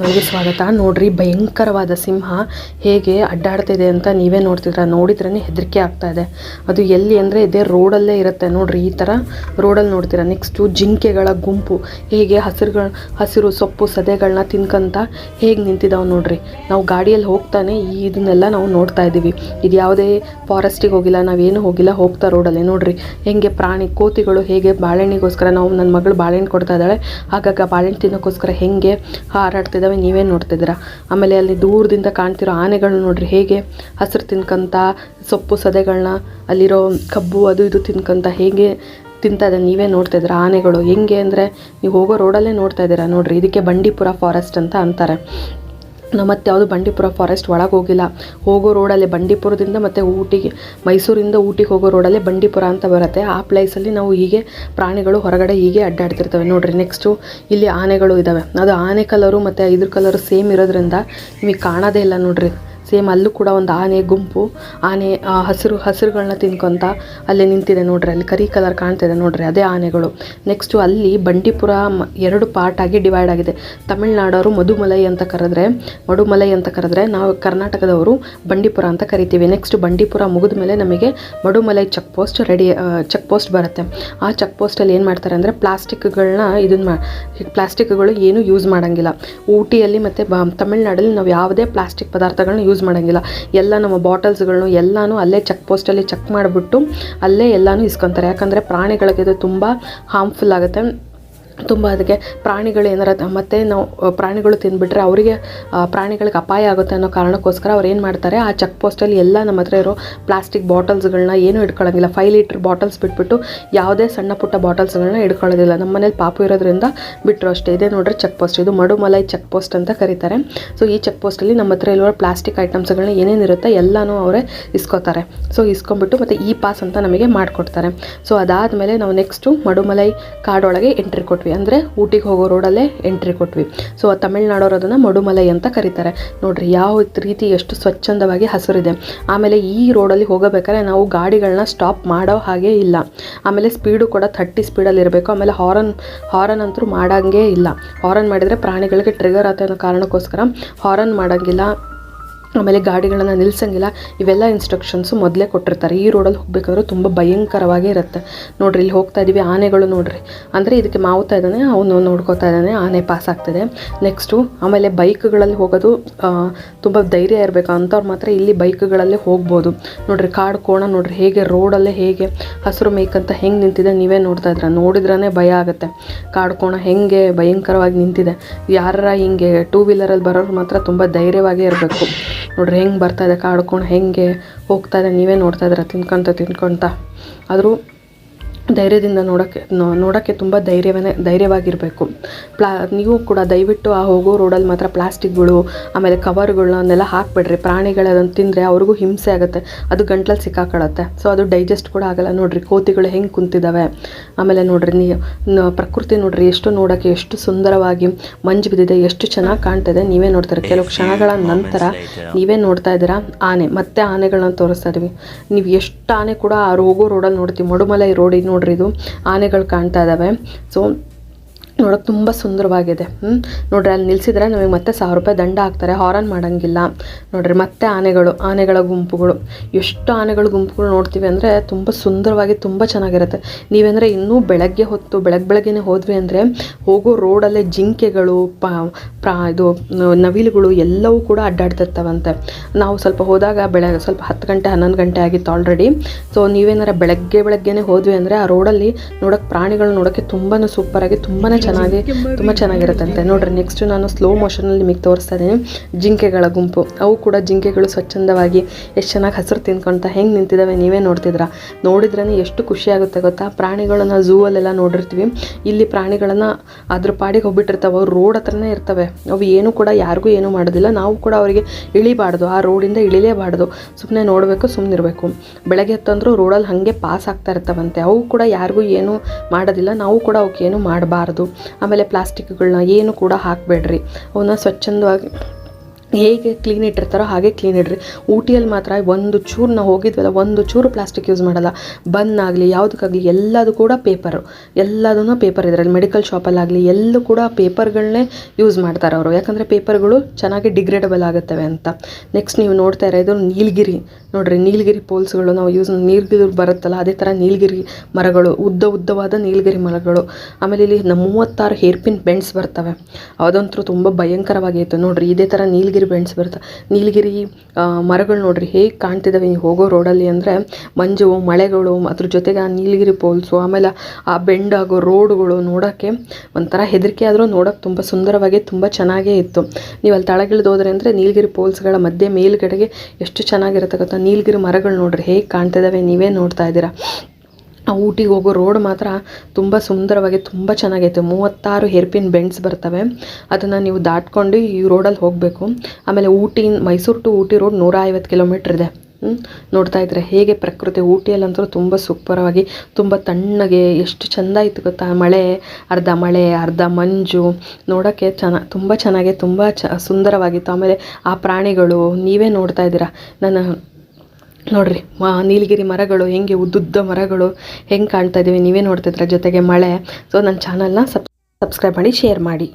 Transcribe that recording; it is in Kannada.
ನನಗೆ ಸ್ವಾಗತ. ನೋಡ್ರಿ, ಭಯಂಕರವಾದ ಸಿಂಹ ಹೇಗೆ ಅಡ್ಡಾಡ್ತಿದೆ ಅಂತ ನೀವೇ ನೋಡ್ತಿದ್ರ ನೋಡಿದ್ರೇ ಹೆದರಿಕೆ ಆಗ್ತಾ ಇದೆ. ಅದು ಎಲ್ಲಿ ಅಂದರೆ ಇದೇ ರೋಡಲ್ಲೇ ಇರುತ್ತೆ. ನೋಡ್ರಿ, ಈ ಥರ ರೋಡಲ್ಲಿ ನೋಡ್ತೀರಾ? ನೆಕ್ಸ್ಟು ಜಿಂಕೆಗಳ ಗುಂಪು ಹೇಗೆ ಹಸಿರುಗಳ, ಹಸಿರು ಸೊಪ್ಪು ಸದೆಗಳನ್ನ ತಿನ್ಕೊಂತ ಹೇಗೆ ನಿಂತಿದ್ದಾವೆ ನೋಡ್ರಿ? ನಾವು ಗಾಡಿಯಲ್ಲಿ ಹೋಗ್ತಾನೆ ಈ ಇದನ್ನೆಲ್ಲ ನಾವು ನೋಡ್ತಾ ಇದ್ದೀವಿ. ಇದು ಯಾವುದೇ ಫಾರೆಸ್ಟಿಗೆ ಹೋಗಿಲ್ಲ, ನಾವೇನು ಹೋಗಿಲ್ಲ, ಹೋಗ್ತಾ ರೋಡಲ್ಲಿ. ನೋಡ್ರಿ, ಹೆಂಗೆ ಪ್ರಾಣಿ ಕೋತಿಗಳು ಹೇಗೆ ಬಾಳೆಣ್ಣಿಗೋಸ್ಕರ ನಾವು ನನ್ನ ಮಗಳು ಬಾಳೆಹಣ್ಣು ಕೊಡ್ತಾ ಇದ್ದಾಳೆ, ಆಗಾಗ ಬಾಳೆಹಣ್ಣು ತಿನ್ನೋಕ್ಕೋಸ್ಕರ ಹೆಂಗೆ ಹಾರಾಡ್ತಿದ್ದಾವೆ ನೀವೇ ನೋಡ್ತಿದ್ದೀರಾ? ಆಮೇಲೆ ಅಲ್ಲಿ ದೂರದಿಂದ ಕಾಣ್ತಿರೋ ಆನೆಗಳು ನೋಡ್ರಿ, ಹೇಗೆ ಹಸಿರು ತಿನ್ಕೊಂತ, ಸೊಪ್ಪು ಸದೆಗಳನ್ನ ಅಲ್ಲಿರೋ ಕಬ್ಬು ಅದು ಇದು ತಿನ್ಕೊಂತ ಹೇಗೆ ತಿಂತಾ ಇದೆ ನೀವೇ ನೋಡ್ತಿದ್ದೀರಾ? ಆನೆಗಳು ಹೆಂಗೆ ಅಂದರೆ, ನೀವು ಹೋಗೋ ರೋಡಲ್ಲೇ ನೋಡ್ತಾ ಇದ್ದೀರಾ? ನೋಡ್ರಿ, ಇದಕ್ಕೆ ಬಂಡೀಪುರ ಫಾರೆಸ್ಟ್ ಅಂತ ಅಂತಾರೆ. ನಾವು ಮತ್ತೆ ಯಾವುದು ಬಂಡೀಪುರ ಫಾರೆಸ್ಟ್ ಒಳಗೆ ಹೋಗಿಲ್ಲ. ಹೋಗೋ ರೋಡಲ್ಲಿ ಬಂಡೀಪುರದಿಂದ ಮತ್ತು ಊಟಿಗೆ, ಮೈಸೂರಿಂದ ಊಟಿಗೆ ಹೋಗೋ ರೋಡಲ್ಲೇ ಬಂಡೀಪುರ ಅಂತ ಬರುತ್ತೆ. ಆ ಪ್ಲೇಸಲ್ಲಿ ನಾವು ಹೀಗೆ ಪ್ರಾಣಿಗಳು ಹೊರಗಡೆ ಹೀಗೆ ಅಡ್ಡಾಡ್ತಿರ್ತವೆ. ನೋಡಿರಿ ನೆಕ್ಸ್ಟು ಇಲ್ಲಿ ಆನೆಗಳು ಇದ್ದಾವೆ ಅದು ಆನೆ ಕಲರು ಮತ್ತು ಇದ್ರ ಕಲರು ಸೇಮ್ ಇರೋದ್ರಿಂದ ನಿಮಗೆ ಕಾಣೋದೇ ಇಲ್ಲ ನೋಡ್ರಿ. ಸೇಮ್ ಅಲ್ಲೂ ಕೂಡ ಒಂದು ಆನೆ, ಗುಂಪು, ಆನೆ ಹಸಿರು ಹಸಿರುಗಳನ್ನ ತಿನ್ಕೊಂತ ಅಲ್ಲಿ ನಿಂತಿದೆ ನೋಡ್ರಿ. ಅಲ್ಲಿ ಕರಿ ಕಲರ್ ಕಾಣ್ತಿದೆ ನೋಡ್ರಿ, ಅದೇ ಆನೆಗಳು. ನೆಕ್ಸ್ಟು ಅಲ್ಲಿ ಬಂಡೀಪುರ ಎರಡು ಪಾರ್ಟ್ ಆಗಿ ಡಿವೈಡ್ ಆಗಿದೆ. ತಮಿಳ್ನಾಡವರು ಮಧುಮಲೈ ಅಂತ ಕರೆದ್ರೆ, ಮಡುಮಲೈ ಅಂತ ಕರೆದ್ರೆ ನಾವು ಕರ್ನಾಟಕದವರು ಬಂಡೀಪುರ ಅಂತ ಕರಿತೀವಿ. ನೆಕ್ಸ್ಟ್ ಬಂಡೀಪುರ ಮುಗಿದ ಮೇಲೆ ನಮಗೆ Mudumalai check post ready check post ಬರುತ್ತೆ. ಆ ಚೆಕ್ ಪೋಸ್ಟಲ್ಲಿ ಏನು ಮಾಡ್ತಾರೆ ಅಂದರೆ ಪ್ಲಾಸ್ಟಿಕ್ಗಳನ್ನ ಇದನ್ನ ಮಾ ಪ್ಲಾಸ್ಟಿಕ್ಗಳು ಏನು ಯೂಸ್ ಮಾಡೋಂಗಿಲ್ಲ. ಊಟಿಯಲ್ಲಿ ಮತ್ತು ಬ, ತಮಿಳ್ನಾಡಲ್ಲಿ ನಾವು ಯಾವುದೇ ಪ್ಲಾಸ್ಟಿಕ್ ಪದಾರ್ಥಗಳನ್ನ ಮಾಡೋಂಗಿಲ್ಲ. ಎಲ್ಲ ನಮ್ಮ ಬಾಟಲ್ಸ್ಗಳನ್ನು ಎಲ್ಲನೂ ಅಲ್ಲೇ ಚೆಕ್ ಪೋಸ್ಟಲ್ಲಿ ಚೆಕ್ ಮಾಡಿಬಿಟ್ಟು ಅಲ್ಲೇ ಎಲ್ಲನೂ ಇಸ್ಕೊತಾರೆ. ಯಾಕಂದರೆ ಪ್ರಾಣಿಗಳಿಗೆ ಇದು ತುಂಬ ಹಾರ್ಮ್ಫುಲ್ ಆಗುತ್ತೆ. ತುಂಬ ಅದಕ್ಕೆ ಪ್ರಾಣಿಗಳು ಏನಾರ ಮತ್ತು ನಾವು ಪ್ರಾಣಿಗಳು ತಿಂದುಬಿಟ್ರೆ ಅವರಿಗೆ ಪ್ರಾಣಿಗಳಿಗೆ ಅಪಾಯ ಆಗುತ್ತೆ ಅನ್ನೋ ಕಾರಣಕ್ಕೋಸ್ಕರ ಅವ್ರು ಏನು ಮಾಡ್ತಾರೆ, ಆ ಚೆಕ್ ಪೋಸ್ಟಲ್ಲಿ ಎಲ್ಲ ನಮ್ಮ ಹತ್ರ ಇರೋ ಪ್ಲಾಸ್ಟಿಕ್ ಬಾಟಲ್ಸ್ಗಳನ್ನ ಏನೂ ಇಟ್ಕೊಳ್ಳೋಂಗಿಲ್ಲ ಫೈವ್ ಲೀಟ್ರ್ ಬಾಟಲ್ಸ್ ಬಿಟ್ಬಿಟ್ಟು ಯಾವುದೇ ಸಣ್ಣ ಪುಟ್ಟ ಬಾಟಲ್ಸ್ಗಳನ್ನ ಇಟ್ಕೊಳ್ಳೋದಿಲ್ಲ ನಮ್ಮ ಮನೇಲಿ ಪಾಪು ಇರೋದ್ರಿಂದ ಬಿಟ್ಟರು ಅಷ್ಟೇ. ಇದೆ ನೋಡ್ರಿ ಚೆಕ್ ಪೋಸ್ಟ್. ಇದು ಮಡುಮಲೈ ಚೆಕ್ ಪೋಸ್ಟ್ ಅಂತ ಕರೀತಾರೆ. ಸೊ, ಈ ಚೆಕ್ ಪೋಸ್ಟಲ್ಲಿ ನಮ್ಮ ಹತ್ರ ಇರುವ ಪ್ಲಾಸ್ಟಿಕ್ ಐಟಮ್ಸ್ಗಳನ್ನ ಏನೇನಿರುತ್ತೆ ಎಲ್ಲನೂ ಅವರೇ ಇಸ್ಕೋತಾರೆ. ಸೊ ಇಸ್ಕೊಂಬಿಟ್ಟು ಮತ್ತು ಇ ಪಾಸ್ ಅಂತ ನಮಗೆ ಮಾಡಿಕೊಡ್ತಾರೆ. ಸೊ, ಅದಾದಮೇಲೆ ನಾವು ನೆಕ್ಸ್ಟು ಮಡುಮಲೈ ಕಾಡೊಳಗೆ ಎಂಟ್ರಿ ಕೊಟ್ವಿ. ಅಂದರೆ ಊಟಿಗೆ ಹೋಗೋ ರೋಡಲ್ಲೇ ಎಂಟ್ರಿ ಕೊಟ್ವಿ. ಸೊ ತಮಿಳ್ನಾಡೋರು ಅದನ್ನು ಮಡುಮಲೈ ಅಂತ ಕರೀತಾರೆ. ನೋಡಿರಿ, ಯಾವ ರೀತಿ ಎಷ್ಟು ಸ್ವಚ್ಛಂದವಾಗಿ ಹಸಿರಿದೆ. ಆಮೇಲೆ ಈ ರೋಡಲ್ಲಿ ಹೋಗಬೇಕಾದ್ರೆ ನಾವು ಗಾಡಿಗಳನ್ನ ಸ್ಟಾಪ್ ಮಾಡೋ ಹಾಗೆ ಇಲ್ಲ. ಆಮೇಲೆ ಸ್ಪೀಡು ಕೂಡ ಥರ್ಟಿ ಸ್ಪೀಡಲ್ಲಿ ಇರಬೇಕು. ಆಮೇಲೆ ಹಾರನ್ ಹಾರನ್ ಅಂತೂ ಮಾಡೋಂಗೇ ಇಲ್ಲ. ಹಾರನ್ ಮಾಡಿದರೆ ಪ್ರಾಣಿಗಳಿಗೆ ಟ್ರಿಗರ್ ಆತ ಕಾರಣಕ್ಕೋಸ್ಕರ ಹಾರನ್ ಮಾಡೋಂಗಿಲ್ಲ. ಆಮೇಲೆ ಗಾಡಿಗಳನ್ನು ನಿಲ್ಸಂಗಿಲ್ಲ, ಇವೆಲ್ಲ ಇನ್ಸ್ಟ್ರಕ್ಷನ್ಸು ಮೊದಲೇ ಕೊಟ್ಟಿರ್ತಾರೆ. ಈ ರೋಡಲ್ಲಿ ಹೋಗಬೇಕಾದ್ರೆ ತುಂಬ ಭಯಂಕರವಾಗಿ ಇರುತ್ತೆ. ನೋಡ್ರಿ, ಇಲ್ಲಿ ಹೋಗ್ತಾ ಇದ್ದೀವಿ ಆನೆಗಳು ನೋಡ್ರಿ. ಅಂದರೆ ಇದಕ್ಕೆ ಮಾವುತ್ತಾ ಇದ್ದಾನೆ, ಅವನು ನೋಡ್ಕೋತಾ ಇದ್ದಾನೆ, ಆನೆ ಪಾಸ್ ಆಗ್ತಿದೆ. ನೆಕ್ಸ್ಟು ಆಮೇಲೆ ಬೈಕ್ಗಳಲ್ಲಿ ಹೋಗೋದು ತುಂಬ ಧೈರ್ಯ ಇರಬೇಕು. ಅಂಥವ್ರು ಮಾತ್ರ ಇಲ್ಲಿ ಬೈಕ್ಗಳಲ್ಲಿ ಹೋಗ್ಬೋದು. ನೋಡ್ರಿ, ಕಾಡು ಕೋಣ ನೋಡ್ರಿ, ಹೇಗೆ ರೋಡಲ್ಲೇ ಹೇಗೆ ಹಸಿರು ಅಂತ ಹೆಂಗೆ ನಿಂತಿದೆ, ನೀವೇ ನೋಡ್ತಾ ಇದ್ರ ನೋಡಿದ್ರೇ ಭಯ ಆಗುತ್ತೆ. ಕಾಡು ಕೋಣ ಹೆಂಗೆ ಭಯಂಕರವಾಗಿ ನಿಂತಿದೆ. ಯಾರ ಹಿಂಗೆ ಟೂ ವೀಲರಲ್ಲಿ ಬರೋರು ಮಾತ್ರ ತುಂಬ ಧೈರ್ಯವಾಗೇ ಇರಬೇಕು. ನೋಡ್ರಿ, ಹೆಂಗೆ ಬರ್ತಾಯಿದೆ ಕಾಡ್ಕೊಂಡು, ಹೇಗೆ ಕೋಣ ಹೆಂಗೆ ಹೋಗ್ತಾ ಇದೆ, ನೀವೇ ನೋಡ್ತಾ ತಿನ್ಕೊತ ತಿನ್ಕೊತ, ತಿನ್ಕೊಂತ. ಆದರೂ ಧೈರ್ಯದಿಂದ ನೋಡೋಕ್ಕೆ ನೋಡೋಕ್ಕೆ ತುಂಬ ಧೈರ್ಯವೇ ಧೈರ್ಯವಾಗಿರಬೇಕು. ಪ್ಲಾ ನೀವು ಕೂಡ ದಯವಿಟ್ಟು ಆ ಹೋಗೋ ರೋಡಲ್ಲಿ ಮಾತ್ರ ಪ್ಲಾಸ್ಟಿಕ್ಗಳು ಆಮೇಲೆ ಕವರ್ಗಳನ್ನೆಲ್ಲ ಹಾಕ್ಬಿಡ್ರಿ. ಪ್ರಾಣಿಗಳು ಅದನ್ನು ತಿಂದರೆ ಅವ್ರಿಗೂ ಹಿಂಸೆ ಆಗುತ್ತೆ. ಅದು ಗಂಟ್ಲಲ್ಲಿ ಸಿಕ್ಕಾಕೊಳ್ಳುತ್ತೆ. ಸೊ ಅದು ಡೈಜೆಸ್ಟ್ ಕೂಡ ಆಗಲ್ಲ. ನೋಡಿರಿ ಕೋತಿಗಳು ಹೆಂಗೆ ಕುಂತಿದ್ದಾವೆ ಆಮೇಲೆ ನೋಡಿರಿ ನೀ ಪ್ರಕೃತಿ ನೋಡಿರಿ ಎಷ್ಟು ನೋಡೋಕ್ಕೆ ಎಷ್ಟು ಸುಂದರವಾಗಿ ಮಂಜು ಬಿದ್ದಿದೆ ಎಷ್ಟು ಚೆನ್ನಾಗಿ ಕಾಣ್ತಿದೆ. ನೀವೇ ನೋಡ್ತಾರೆ ಕೆಲವು ಕ್ಷಣಗಳ ನಂತರ ನೀವೇ ನೋಡ್ತಾ ಇದ್ದೀರಾ? ಆನೆ ಮತ್ತೆ ಆನೆಗಳನ್ನ ತೋರಿಸ್ತಾ ಇದೀವಿ ನೀವು ಎಷ್ಟು ಆನೆ ಕೂಡ ಆ ಹೋಗೋ ರೋಡಲ್ಲಿ ನೋಡ್ತೀವಿ. ಮಡುಮಲೈ ರೋಡ್ ನೋಡ್ರಿ ಇದು ಆನೆಗಳು ಕಾಣ್ತಾ ಇದಾವೆ. ಸೊ ನೋಡೋಕೆ ತುಂಬ ಸುಂದರವಾಗಿದೆ. ಹ್ಞೂ ನೋಡ್ರಿ, ಅಲ್ಲಿ ನಿಲ್ಸಿದ್ರೆ ನಮಗೆ ಮತ್ತೆ ಸಾವಿರ ರೂಪಾಯಿ ದಂಡ ಹಾಕ್ತಾರೆ. ಹಾರನ್ ಮಾಡೋಂಗಿಲ್ಲ. ನೋಡ್ರಿ, ಮತ್ತೆ ಆನೆಗಳು, ಆನೆಗಳ ಗುಂಪುಗಳು. ಎಷ್ಟು ಆನೆಗಳ ಗುಂಪುಗಳು ನೋಡ್ತೀವಿ ಅಂದರೆ ತುಂಬ ಸುಂದರವಾಗಿ ತುಂಬ ಚೆನ್ನಾಗಿರುತ್ತೆ. ನೀವೆಂದರೆ ಇನ್ನೂ ಬೆಳಗ್ಗೆ ಹೊತ್ತು ಬೆಳಗ್ಗೆ ಬೆಳಗ್ಗೆನೇ ಹೋದ್ವಿ ಅಂದರೆ ಹೋಗೋ ರೋಡಲ್ಲೇ ಜಿಂಕೆಗಳು ಪ್ರಾ, ಇದು, ನವಿಲುಗಳು ಎಲ್ಲವೂ ಕೂಡ ಅಡ್ಡಾಡ್ತಿರ್ತಾವಂತೆ. ನಾವು ಸ್ವಲ್ಪ ಹೋದಾಗ ಬೆಳಗ್ಗೆ ಸ್ವಲ್ಪ ಹತ್ತು ಗಂಟೆ, ಹನ್ನೊಂದು ಗಂಟೆ ಆಗಿತ್ತು ಆಲ್ರೆಡಿ ಸೊ ನೀವೇನಾರ ಬೆಳಗ್ಗೆ ಬೆಳಗ್ಗೆನೇ ಹೋದ್ವಿ ಅಂದರೆ ಆ ರೋಡಲ್ಲಿ ನೋಡೋಕೆ ಪ್ರಾಣಿಗಳು ನೋಡೋಕ್ಕೆ ತುಂಬಾ ಸೂಪರಾಗಿ ತುಂಬಾ ಚೆನ್ನಾಗಿ ತುಂಬ ಚೆನ್ನಾಗಿರುತ್ತಂತೆ. ನೋಡ್ರಿ ನೆಕ್ಸ್ಟ್ ನಾನು ಸ್ಲೋ ಮೋಷನಲ್ಲಿ ನಿಮಗೆ ತೋರಿಸ್ತಾ ಇದ್ದೀನಿ ಜಿಂಕೆಗಳ ಗುಂಪು. ಅವು ಕೂಡ ಜಿಂಕೆಗಳು ಸ್ವಚ್ಛಂದವಾಗಿ ಎಷ್ಟು ಚೆನ್ನಾಗಿ ಹಸಿರು ತಿನ್ಕೊಳ್ತಾ ಹೆಂಗೆ ನಿಂತಿದ್ದಾವೆ ನೀವೇ ನೋಡ್ತಿದ್ರ ನೋಡಿದ್ರೇ ಎಷ್ಟು ಖುಷಿ ಆಗುತ್ತೆ ಗೊತ್ತಾ? ಪ್ರಾಣಿಗಳನ್ನ ಝೂ ಅಲ್ಲೆಲ್ಲ ನೋಡಿರ್ತೀವಿ. ಇಲ್ಲಿ ಪ್ರಾಣಿಗಳನ್ನ ಅದ್ರ ಪಾಡಿಗೆ ಹೋಗ್ಬಿಟ್ಟಿರ್ತಾವೆ. ಅವ್ರು ರೋಡ್ ಹತ್ರನೇ ಇರ್ತವೆ. ಅವು ಏನು ಕೂಡ ಯಾರಿಗೂ ಏನು ಮಾಡೋದಿಲ್ಲ. ನಾವು ಕೂಡ ಅವರಿಗೆ ಇಳಿಬಾರ್ದು. ಆ ರೋಡಿಂದ ಇಳಿಲೇಬಾರ್ದು. ಸುಮ್ಮನೆ ನೋಡಬೇಕು ಸುಮ್ಮನಿರಬೇಕು ಬೆಳಗ್ಗೆ ಹತ್ತಂದ್ರು ರೋಡಲ್ಲಿ ಹಾಗೆ ಪಾಸ್ ಆಗ್ತಾ ಇರ್ತವಂತೆ. ಅವು ಕೂಡ ಯಾರಿಗೂ ಏನು ಮಾಡೋದಿಲ್ಲ. ನಾವು ಕೂಡ ಅವಕ್ಕೆ ಏನು ಮಾಡಬಾರ್ದು. ಆಮೇಲೆ ಪ್ಲಾಸ್ಟಿಕ್ಗಳನ್ನ ಏನು ಕೂಡ ಹಾಕಬೇಡ್ರಿ. ಅವನ್ನ ಸ್ವಚ್ಛಂದವಾಗಿ ಹೇಗೆ ಕ್ಲೀನ್ ಇಟ್ಟಿರ್ತಾರೋ ಹಾಗೆ ಕ್ಲೀನ್ ಇಡ್ರಿ. ಊಟಿಯಲ್ಲಿ ಮಾತ್ರ ಒಂದು ಚೂರು ನಾವು ಹೋಗಿದ್ವಲ್ಲ, ಒಂದು ಚೂರು ಪ್ಲಾಸ್ಟಿಕ್ ಯೂಸ್ ಮಾಡಲ್ಲ. ಬನ್ ಆಗಲಿ, ಯಾವುದಕ್ಕಾಗಲಿ ಎಲ್ಲದು ಕೂಡ ಪೇಪರು ಎಲ್ಲದೂ ಪೇಪರ್ ಇದರಲ್ಲಿ ಮೆಡಿಕಲ್ ಶಾಪಲ್ಲಾಗಲಿ ಎಲ್ಲೂ ಕೂಡ ಪೇಪರ್ಗಳನ್ನೇ ಯೂಸ್ ಮಾಡ್ತಾರೆ ಅವರು. ಯಾಕಂದರೆ ಪೇಪರ್ಗಳು ಚೆನ್ನಾಗಿ ಡಿಗ್ರೇಡಬಲ್ ಆಗುತ್ತವೆ ಅಂತ. ನೆಕ್ಸ್ಟ್ ನೀವು ನೋಡ್ತಾ ಇರೋದು ನೀಲಗಿರಿ. ನೋಡಿರಿ, ನೀಲಗಿರಿ ಪೋಲ್ಸ್ಗಳು ನಾವು ಯೂಸ್ ನೀಲಗಿರಿ ಬರುತ್ತಲ್ಲ, ಅದೇ ಥರ ನೀಲಗಿರಿ ಮರಗಳು, ಉದ್ದ ಉದ್ದವಾದ ನೀಲಗಿರಿ ಮರಗಳು. ಆಮೇಲೆ ಇಲ್ಲಿ ಮೂವತ್ತಾರು ಹೇರ್ ಪಿನ್ ಬೆಂಡ್ಸ್ ಬರ್ತವೆ. ಅದಂತೂ ತುಂಬ ಭಯಂಕರವಾಗಿತ್ತು ನೋಡ್ರಿ, ಇದೇ ಥರ ನೀಲಗಿರಿ ಬೆಂಡ್ಸ್ ಬರುತ್ತೆ. ನೀಲಗಿರಿ ಮರಗಳು ನೋಡ್ರಿ ಹೇಗೆ ಕಾಣ್ತಿದ್ದಾವೆ ನೀವು ಹೋಗೋ ರೋಡಲ್ಲಿ ಅಂದರೆ ಮಂಜು, ಮಳೆಗಳು ಅದ್ರ ಜೊತೆಗೆ ಆ ನೀಲಗಿರಿ ಪೋಲ್ಸು ಆಮೇಲೆ ಆ ಬೆಂಡ್ ಆಗೋ ರೋಡ್ಗಳು ನೋಡೋಕ್ಕೆ ಒಂಥರ ಹೆದರಿಕೆ ಆದರೂ ನೋಡೋಕ್ಕೆ ತುಂಬ ಸುಂದರವಾಗಿ, ತುಂಬ ಚೆನ್ನಾಗೇ ಇತ್ತು. ನೀವು ಅಲ್ಲಿ ತಳಗಿಳಿದು ಹೋದ್ರೆ ಅಂದರೆ ನೀಲಗಿರಿ ಪೋಲ್ಸ್ಗಳ ಮಧ್ಯೆ ಮೇಲುಗಡೆಗೆ ಎಷ್ಟು ಚೆನ್ನಾಗಿರುತ್ತೆ ಗೊತ್ತಾ? ನೀಲಗಿರಿ ಮರಗಳು ನೋಡ್ರಿ ಹೇಗೆ ಕಾಣ್ತಿದ್ದಾವೆ ನೀವೇ ನೋಡ್ತಾ ಇದ್ದೀರಾ. ಊಟಿಗೆ ಹೋಗೋ ರೋಡ್ ಮಾತ್ರ ತುಂಬ ಸುಂದರವಾಗಿ ತುಂಬ ಚೆನ್ನಾಗೈತೆ. ಮೂವತ್ತಾರು ಹೆರ್ಪಿನ್ ಬೆಂಡ್ಸ್ ಬರ್ತವೆ. ಅದನ್ನು ನೀವು ದಾಟ್ಕೊಂಡು ಈ ರೋಡಲ್ಲಿ ಹೋಗಬೇಕು. ಆಮೇಲೆ ಊಟಿ, ಮೈಸೂರು ಟು ಊಟಿ ರೋಡ್ ನೂರ ಐವತ್ತು ಕಿಲೋಮೀಟ್ರ್ ಇದೆ? ನೋಡ್ತಾ ಇದ್ರೆ ಹೇಗೆ ಪ್ರಕೃತಿ. ಊಟಿಯಲ್ಲಂತೂ ತುಂಬ ಸೂಪರವಾಗಿ, ತುಂಬ ತಣ್ಣಗೆ, ಎಷ್ಟು ಚೆಂದ ಇತ್ತು ಗೊತ್ತಾ? ಮಳೆ, ಅರ್ಧ ಮಳೆ, ಅರ್ಧ ಮಂಜು, ನೋಡೋಕ್ಕೆ ಚೆನ್ನ, ತುಂಬ ಚೆನ್ನಾಗಿ, ತುಂಬ ಚ, ಸುಂದರವಾಗಿತ್ತು. ಆಮೇಲೆ ಆ ಪ್ರಾಣಿಗಳು, ನೀವೇ ನೋಡ್ತಾ ಇದ್ದೀರಾ? ನನ್ನ ನೋಡ್ರಿ, ಮಾ, ನೀಲಗಿರಿ ಮರಗಳು, ಹೆಂಗೆ ಉದ್ದುದ್ದ ಮರಗಳು ಹೆಂಗೆ ಕಾಣ್ತಾ ಇದ್ದೀವಿ ನೀವೇ ನೋಡ್ತಿದ್ರ ಜೊತೆಗೆ ಮಳೆ. ಸೊ ನನ್ನ ಚಾನಲ್ನ ಸಬ್ ಸಬ್ಸ್ಕ್ರೈಬ್ ಮಾಡಿ ಶೇರ್ ಮಾಡಿ.